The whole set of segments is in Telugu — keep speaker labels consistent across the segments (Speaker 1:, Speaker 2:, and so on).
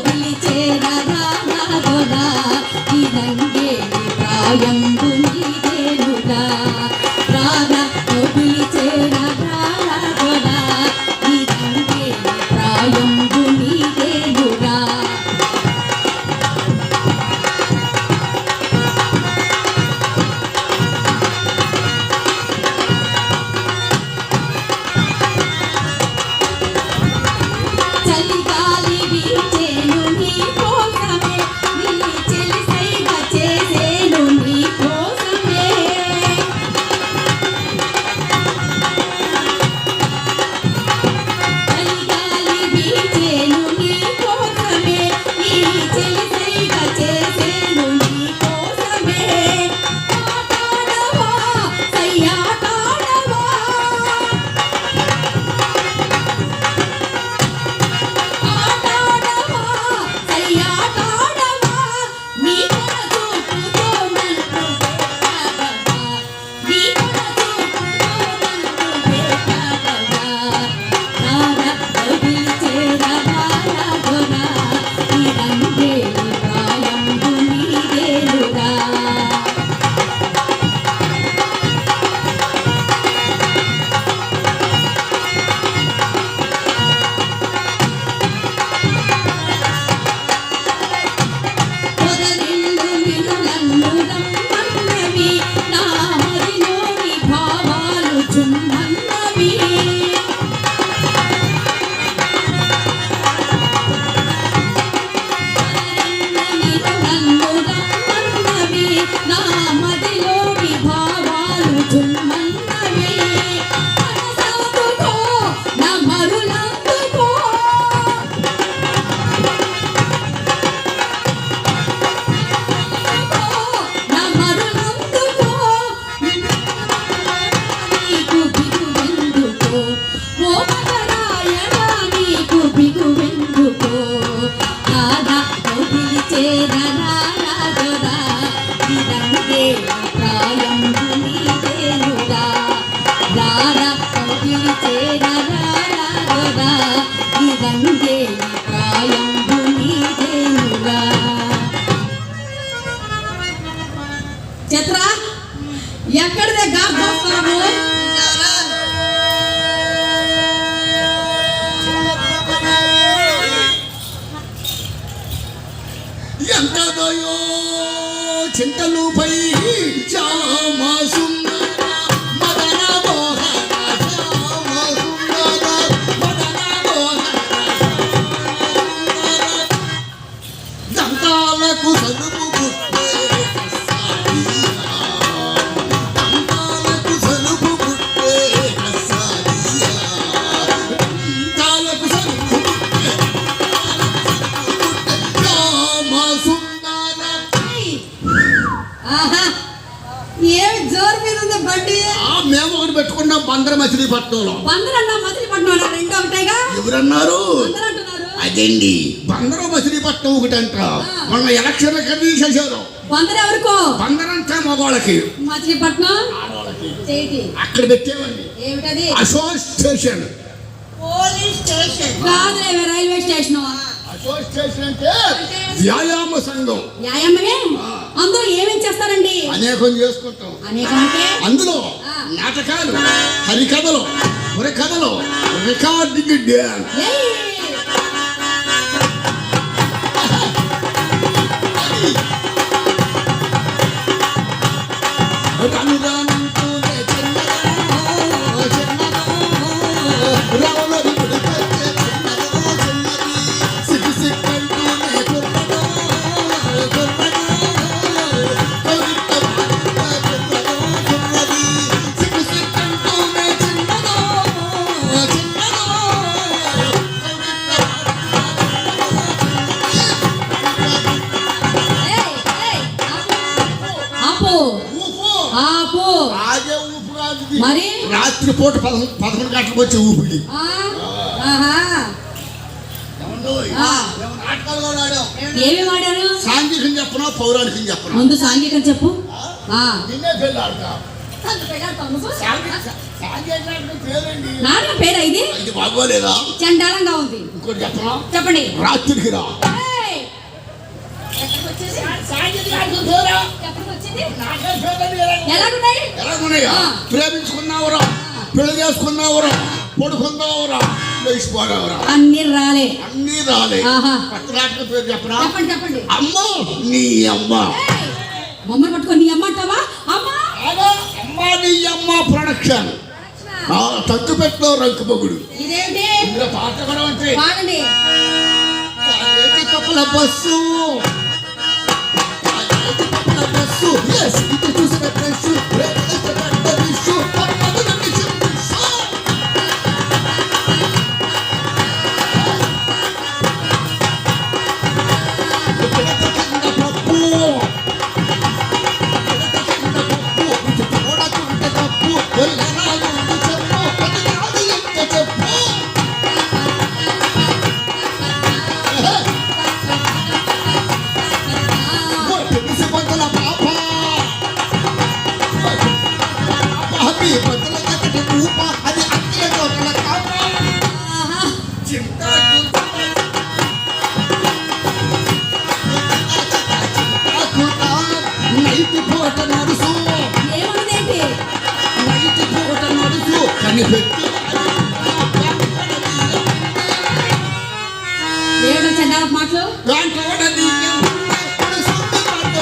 Speaker 1: ভুলিছে ఎక్కడిదే? గాబ్ వస్తావు?
Speaker 2: ఎంతదయో చింతలు బందర మచిలీపట్నంలో.
Speaker 1: బందరన్నా మదిలిపట్నం రెండు ఒకటేగా
Speaker 2: ఎవరన్నారు? అదండి బందర మచిలీపట్నం ఒకటి అంట మొన్న ఎలక్షన్ల తీసేశారు.
Speaker 1: బందర ఎవరికో?
Speaker 2: బందరంతా మగవాళ్ళకి.
Speaker 1: మచిలీపట్నం?
Speaker 2: అక్కడ పెట్టేవండి.
Speaker 1: ఏమిటది?
Speaker 2: Association
Speaker 3: police station.
Speaker 1: కాదులేవే railway station
Speaker 2: association అంటే వ్యాయామ సంఘం.
Speaker 1: వ్యాయామమే? అందరూ ఏమేం చేస్తారండి?
Speaker 2: అనేకం చేసుకుంటాం.
Speaker 1: అనేకంటే
Speaker 2: అందులో
Speaker 1: ఆ.
Speaker 2: నాటకాలు హరికథలు బుర్రకథలు రికార్డింగ్ డ్యాన్స్. ఊపు కాదు.
Speaker 1: మరి?
Speaker 2: రాత్రిపూట పదకొండు పదకొండు గంటలకు వచ్చే ఊపిడి.
Speaker 1: ఏమి వాడారు?
Speaker 2: సాంఘికం చెప్పనా పౌరాణికం చెప్పనా?
Speaker 1: ముందు సాంఘికం చెప్పు.
Speaker 2: నిన్నే పెళ్ళి ఆడతా
Speaker 1: పేరా ఇది?
Speaker 2: ఇది బాగోలేదా?
Speaker 1: చండాలంగా ఉంది.
Speaker 2: ఇంకోటి చెప్పనా?
Speaker 1: చెప్పండి.
Speaker 2: రాత్రికి రా.
Speaker 1: ఎలాగున్నాయి.
Speaker 2: ప్రేమించుకున్నావురా పెళ్ళి చేసుకున్నావురా పడుకున్నావురా లేచిపోయావురా.
Speaker 1: అన్ని రాలే.
Speaker 2: అన్నీ రాలే. పేరు చెప్పనా?
Speaker 1: చెప్పండి చెప్పండి.
Speaker 2: అమ్మ నీ అమ్మ!
Speaker 1: మమ్మల్ని పట్టుకొని నీ అమ్మ అంటావా? అమ్మా!
Speaker 2: అమ్మ నీ అమ్మ ప్రొడక్షన్ తగ్గు పెట్టిన రంకు పొగుడు పాట కూడా అంటే Yes, you can do
Speaker 1: shoot.
Speaker 2: Red is the back,
Speaker 1: let shoot. మాటలు?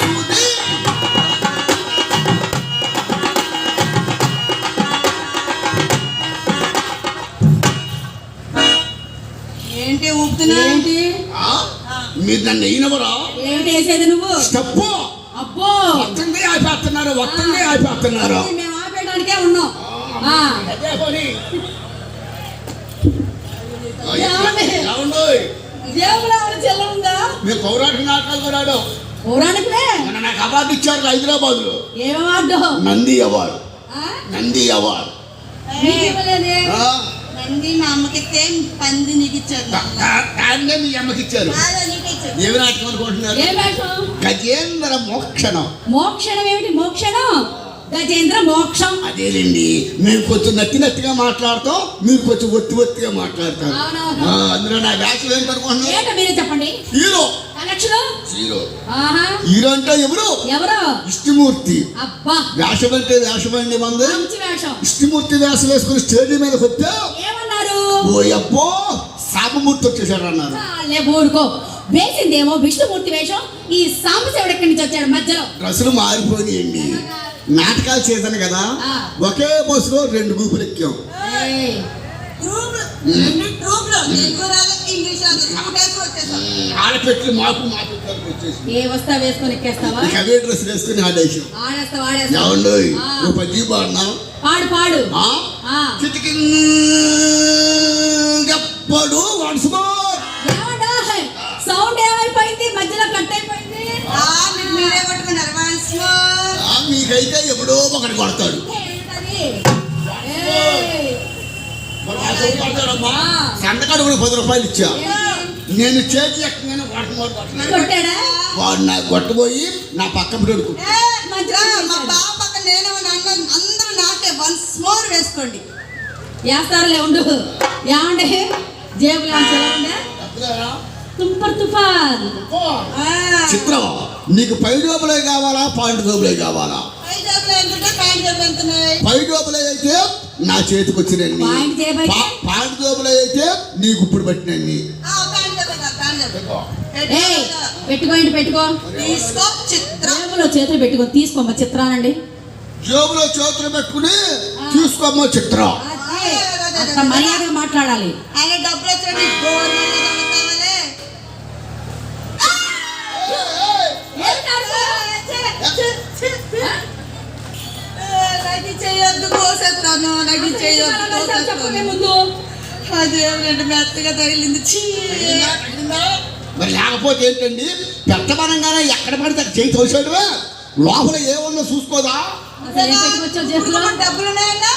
Speaker 2: సూది.
Speaker 3: ఏంటి ఊపుతున్నా?
Speaker 1: ఏంటి?
Speaker 2: మీరు నన్ను అయినవరా
Speaker 1: ఏమిటి వేసేది నువ్వు?
Speaker 2: స్టెప్పు.
Speaker 1: అబ్బో.
Speaker 2: వస్తుంది ఆపేస్తున్నారు వస్తుంది ఆపేస్తున్నారు.
Speaker 1: మేము ఆపేయడానికే ఉన్నాం.
Speaker 2: అదే పని
Speaker 1: దేవుడు ఉందా?
Speaker 2: పౌరాణిక నాటకాలు కూడా ఆడాం
Speaker 1: పౌరాణికమే
Speaker 2: మొన్న నాకు అవార్డు ఇచ్చారు
Speaker 1: హైదరాబాద్లో వాడ్డు
Speaker 2: నంది అవార్డు. నంది అవార్డు.
Speaker 1: నీకు ఇవ్వలేదే.
Speaker 2: ఆ?
Speaker 3: పంది మా అమ్మకిస్తే పంది నీకు ఇచ్చారు
Speaker 2: దా- దా- దాన్నే మీ అమ్మకి ఇచ్చారు
Speaker 3: కాదు, నీకే ఇచ్చారు
Speaker 2: ఏమి నాటకం అనుకుంటున్నారు?
Speaker 1: ఏ వేషం
Speaker 2: గజేంద్ర మోక్షణం.
Speaker 1: మోక్షణం ఏమిటి? మోక్షణం? గజేంద్ర మోక్షం.
Speaker 2: అదేలేండి. మేము కొంచెం నత్తి నత్తిగా మాట్లాడతాం మీరు కొంచెం ఒత్తి ఒత్తిగా మాట్లాడతారు. ఆ, అందులో నా వ్యాసం ఏంటి అనుకుంటున్నారు
Speaker 1: ఏంటో మీరే చెప్పండి.
Speaker 2: హీరో. హీరో. హీరో అంటే ఎవరు?
Speaker 1: ఎవరు?
Speaker 2: విష్ణుమూర్తి.
Speaker 1: అబ్బా.
Speaker 2: వేషం అంటే వేషం అండి మంది. విష్ణుమూర్తి వేషం వేసుకుని స్టేజ్ మీదకి వస్తే
Speaker 1: ఏమన్నారు?
Speaker 2: ఓ అబ్బో శాపమూర్తి వచ్చేసాడు అన్నారు
Speaker 1: ఊరుకో. వేసిందేమో విష్ణుమూర్తి వేషం ఈ సాంబశివుడు ఎక్కడి నుంచి వచ్చాడు మధ్యలో?
Speaker 2: డ్రెస్సులు మారిపోయినాయండి. నాటకాలు చేశాను కదా. ఒకే బస్సులో రెండు గుంపులు ఎక్కాం. ఆడపెట్లు మాకు మా పెట్టలకు వచ్చేసి.
Speaker 1: ఏ వస్తా వేసుకొని ఎక్కేస్తావా?
Speaker 2: ఇక అవే డ్రెస్ వేసుకుని ఆడేసాం.
Speaker 1: ఆడేస్తావు ఆడేస్తావు?
Speaker 2: ఏమండి
Speaker 1: ఆ.
Speaker 2: ఓ పద్యం పాడినాం?
Speaker 1: పాడు పాడు.
Speaker 2: ఆ?
Speaker 1: ఆ.
Speaker 2: చిటికింగప్పుడు వన్స్ మోర్?
Speaker 1: సౌండ్ ఏమైపోయింది? మధ్యలో కట్ అయిపోయింది.
Speaker 3: ఆ, మీరు మీరే పట్టుకున్నారు వన్స్ మోర్
Speaker 2: మీకైతే ఎప్పుడో ఒకటి కొడతాడు. సంతకాడు కూడా పది రూపాయలు ఇచ్చా? నేను చేతి ఎక్కగానే వాడు నాకు కొట్టబోయి నా పక్క
Speaker 3: అన్న అందరూ నాకే వన్స్ మోర్ వేసుకోండి.
Speaker 1: వేస్తారులే ఉండు. ఏమండే? జేబులో తుంపర్ తుఫాన్.
Speaker 2: చిత్రం నీకు పై డోబులే కావాలా? పాయింట్ డోబులే కావాలా?
Speaker 3: పై జేబులో జేబులు
Speaker 2: అయితే నా చేతికి వచ్చినన్ని
Speaker 1: పాయింట్ జేబు అయితే?
Speaker 2: నీకు ఇప్పుడు
Speaker 3: జేబులు జేబులు.
Speaker 1: ఏయ్ పెట్టుకో
Speaker 3: తీసుకో చిత్రం.
Speaker 1: జేబులో చేతులు పెట్టుకో తీసుకోమ్మ చిత్రానండి.
Speaker 2: జేబులో చేతులు పెట్టుకుని తీసుకోమ్మా చిత్రం.
Speaker 1: మర్యాదగా మాట్లాడాలి.
Speaker 3: ఆయన డబ్బులు వచ్చినట్టు చేయొద్దు కోసేస్తాను నాకు చేయొద్దు కోసేస్తాను.
Speaker 1: ముందు
Speaker 3: అది రెండు మెత్తగా తగిలింది. ఛీ.
Speaker 2: మరి లేకపోతే ఏంటండి? పెట్టమనంగానే ఎక్కడ పడితే అక్కడ చేయి తోసాడు లోపల ఏమన్నా చూసుకోదా?
Speaker 3: డబ్బులు ఉన్నాయన్నా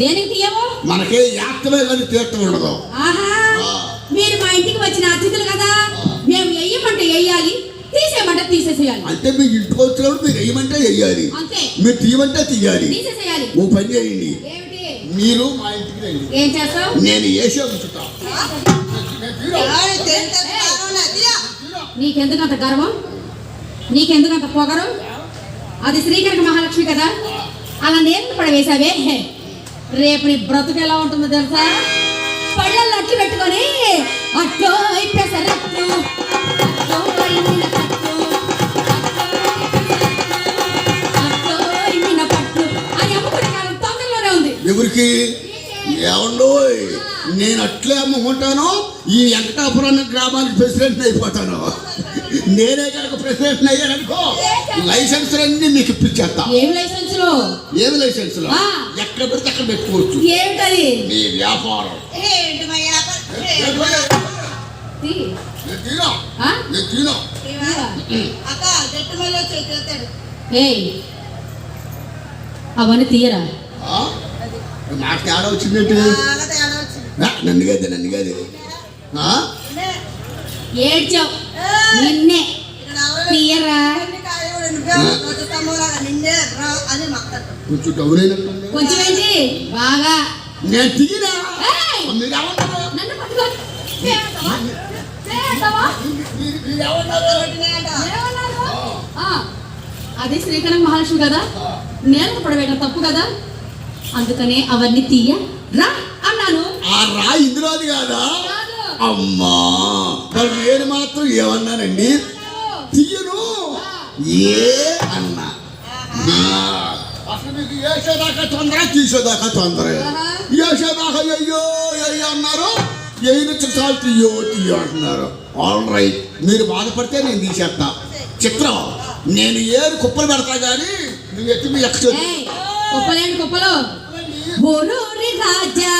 Speaker 1: దేనికి
Speaker 2: మనకే యాక్తమే కానీ తీర్థం ఉండదు.
Speaker 1: ఆహా మీరు మా ఇంటికి వచ్చిన అతిథులు కదా మేము వెయ్యమంటే వెయ్యాలి తీసేయమంటే తీసేసేయాలి.
Speaker 2: అంటే మీ ఇంటికి వచ్చినప్పుడు మీరు వేయమంటే వేయాలి? మీరు తీయమంటే తీయాలి. ఓ పని చేయండి. మీరు మా ఇంటికి రండి.
Speaker 1: ఏం చేస్తావు?
Speaker 2: నేను వేసే ఉంచుతా
Speaker 3: ఆయన తెలిస్తే కారణం అదియా.
Speaker 1: నీకెందుకు అంత గర్వం? నీకెందుకు అంత పొగరు? అది శ్రీకరక మహాలక్ష్మి కదా? అలా నేను పడవేశావే రేపు నీ బ్రతుకు ఎలా ఉంటుందో తెలుసా? పళ్ళల్లో అట్లు పెట్టుకొని అట్లో పెసరట్లు పట్టు, ఉంది.
Speaker 2: ఎవరికి? ఏమండో నేను అట్లే అమ్ముకుంటాను ఈ వెంకటాపురం గ్రామానికి ప్రెసిడెంట్ అయిపోతాను. నేనే కనుక ప్రెసిడెంట్ అయ్యాననుకో లైసెన్స్ అన్ని మీకు ఇప్పించేస్తా.
Speaker 1: ఏం లైసెన్సులు?
Speaker 2: ఏమి లైసెన్స్
Speaker 1: ఆ.
Speaker 2: ఎక్కడ పెడితే అక్కడ పెట్టుకోవచ్చు.
Speaker 1: ఏమిటది?
Speaker 2: నీ వ్యాపారం.
Speaker 3: ఏంటి మా వ్యాపారం?
Speaker 1: అవన్నీ తీయరా?
Speaker 2: ఆ? మాట తేడా వచ్చిందేంటి? నన్ను కాదు నన్ను కాదు ఆ?
Speaker 3: లే.
Speaker 1: ఏడ్చావు. నిన్నే. తీయరా.
Speaker 3: రా
Speaker 2: కొంచెం డౌన్ అయినట్టుంది
Speaker 1: కొంచెం ఏంటి? బాగా.
Speaker 2: నేను ఏమన్నారు
Speaker 1: నన్ను అది శ్రీకరణ మహాలక్ష్మి కదా? నేల పడవేయడం తప్పు కదా? అందుకనే అవన్నీ తీయ. రా అన్నాను.
Speaker 2: ఆ రాయి ఇందులోది కాదా?
Speaker 1: కాదు.
Speaker 2: అమ్మా! మరి నేను మాత్రం ఏమన్నానండి? తీయను. ఏ అన్నా? అసలు మీకు వేసేదాకా తొందర తీసేదాకా తొందర. వేసేదాకా అయ్యో అయ్యో అన్నారు. ఎయినొచ్చిన చాలు తీయో తీయో అంటున్నారు. ఆల్ రైట్ మీరు బాధపడితే నేను తీసేస్తా. చిత్రం నేను ఏరు కుప్పలు పెడతా కానీ నువ్వు ఎత్తి మీ ఎక్క
Speaker 1: కుప్పలేండి కుప్పలు? రాజా.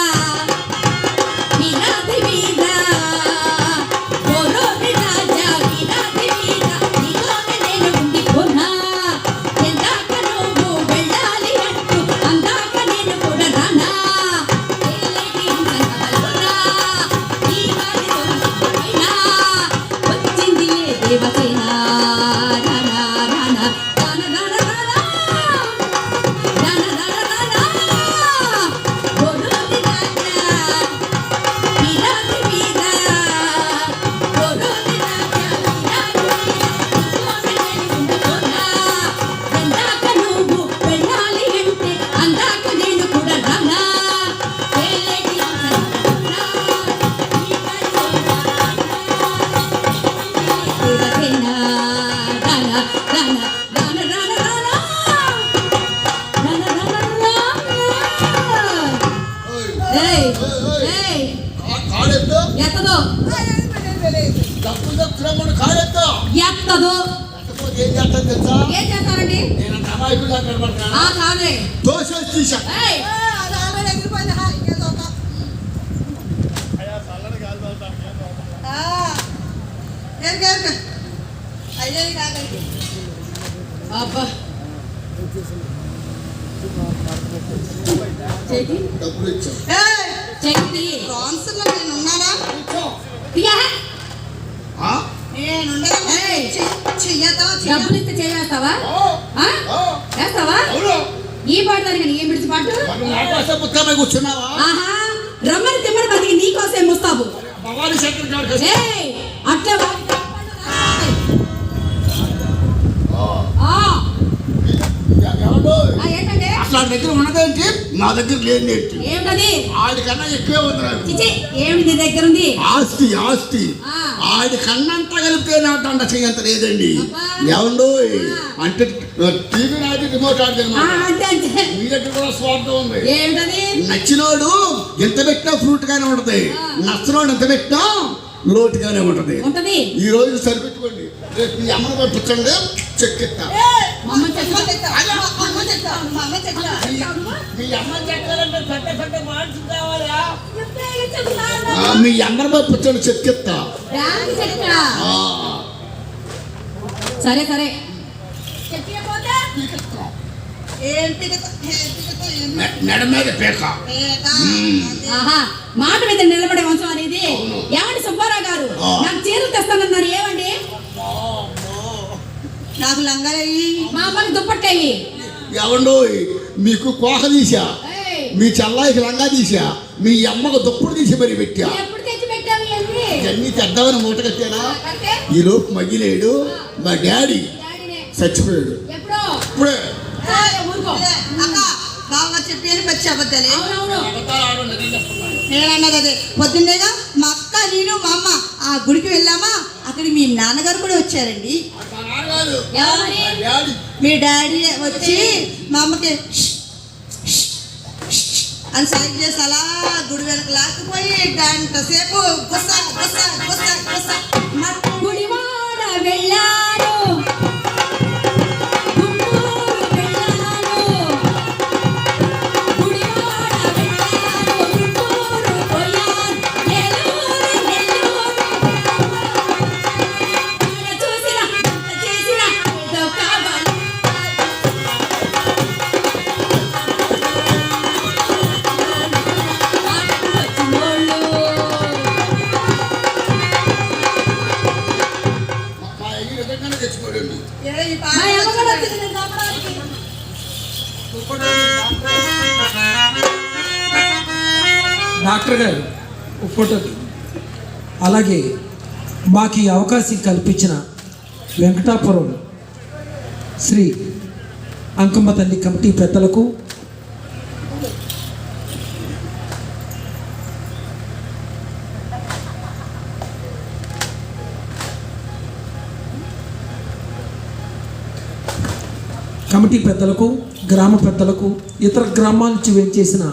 Speaker 3: కాదండి.
Speaker 1: అబ్బా చేతి
Speaker 2: డబ్బులు ఇచ్చాం
Speaker 3: ఏయ్,
Speaker 1: చేతి
Speaker 3: ప్రాన్స్లో నేను ఉన్నానా
Speaker 1: తీయా
Speaker 2: ఆ?
Speaker 3: నేను ఉండగా
Speaker 1: ఏయ్.
Speaker 3: చెయ్యతో
Speaker 1: డబ్బులు ఇస్తే చేస్తావా? వేస్తావా ఈ పాట దానికి ఏం పిడిచి పాటు? రమ్మని తిమ్మడి బతికి నీకోసం ముస్తాబు. అట్లా
Speaker 2: అసలు దగ్గర ఉన్నదేంటి నా దగ్గర లేనిదేంటి
Speaker 1: ఏమిటది?
Speaker 2: ఆడికన్నా ఎక్కువే ఉంది
Speaker 1: ఏమిటి దగ్గర ఉంది?
Speaker 2: ఆస్తి ఆస్తి. ఆడి కన్నంతా కలిపితే నా దండ చెయ్యంత లేదండి. ఏమండో. అంటే టీవీ నాది రిమోట్ ఆడిది
Speaker 1: ఆ, అంతే అంతే.
Speaker 2: మీ దగ్గర కూడా స్వార్థం ఉంది. నచ్చినోడు ఎంత పెట్టినా ఫ్రూట్ గానే ఉంటది. నచ్చినోడు ఎంత పెట్టినా లోటుగానే ఉంటది.
Speaker 1: ఉంటది.
Speaker 2: ఈ రోజు సరిపెట్టుకోండి. రేపు మీ అమ్మను పంపించండి. చెక్కిస్తా
Speaker 3: మా అమ్మ చెప్తా
Speaker 2: మీ అమ్మ చెక్కాలంటే పెద్ద పెద్ద మనుషులు కావాలా ఆ, మీ అమ్మను పంపించండి చెక్కిస్తా
Speaker 1: బ్యాంక్ చెక్క
Speaker 2: ఆ.
Speaker 1: సరే సరే
Speaker 2: మెడ మీద పేక.
Speaker 1: మాట మీద నిలబడే వంశం అనేది. ఏమండి సుబ్బారావు గారు. నాకు చీరలు తెస్తానన్నారు. ఏమండి
Speaker 3: నాకు లంగాలయ్యి
Speaker 1: మా అమ్మకి దుప్పట్టేవి
Speaker 2: ఎవండో మీకు కోక తీసా మీ చల్లాయికి లంగా తీసా మీ అమ్మకు దుప్పుడు తీసి మరి పెట్టా.
Speaker 1: ఎప్పుడు తెచ్చి పెట్టావు ఇవన్నీ?
Speaker 2: తెద్దామని మూట కట్టానా? ఈ లోపు మగ్గిలేడు. మా డాడీ. చచ్చిపోయాడు.
Speaker 1: ఎప్పుడో?
Speaker 2: ఇప్పుడే.
Speaker 3: బాగా పచ్చి అబద్ధాలే. నేనన్నది అదే. పొద్దున్నేగా మా అక్క నేను మా అమ్మ ఆ గుడికి వెళ్ళామా? అక్కడికి మీ నాన్నగారు కూడా వచ్చారండి. మీ డాడీ వచ్చి మా అమ్మకి అని సైడ్ చేసి అలా గుడి వెనక లాక్కుపోయి గంట సేపు గుస్స గుస్స గుస్స గుస్స మట్టి
Speaker 1: గుడివాడ వెళ్ళాను
Speaker 4: డాక్టర్ గారు ఫోటో. అలాగే మాకు ఈ అవకాశం కల్పించిన వెంకటాపురం శ్రీ అంకమ్మ తల్లి కమిటీ పెద్దలకు కమిటీ పెద్దలకు గ్రామ పెద్దలకు ఇతర గ్రామాల నుంచి వేంచేసిన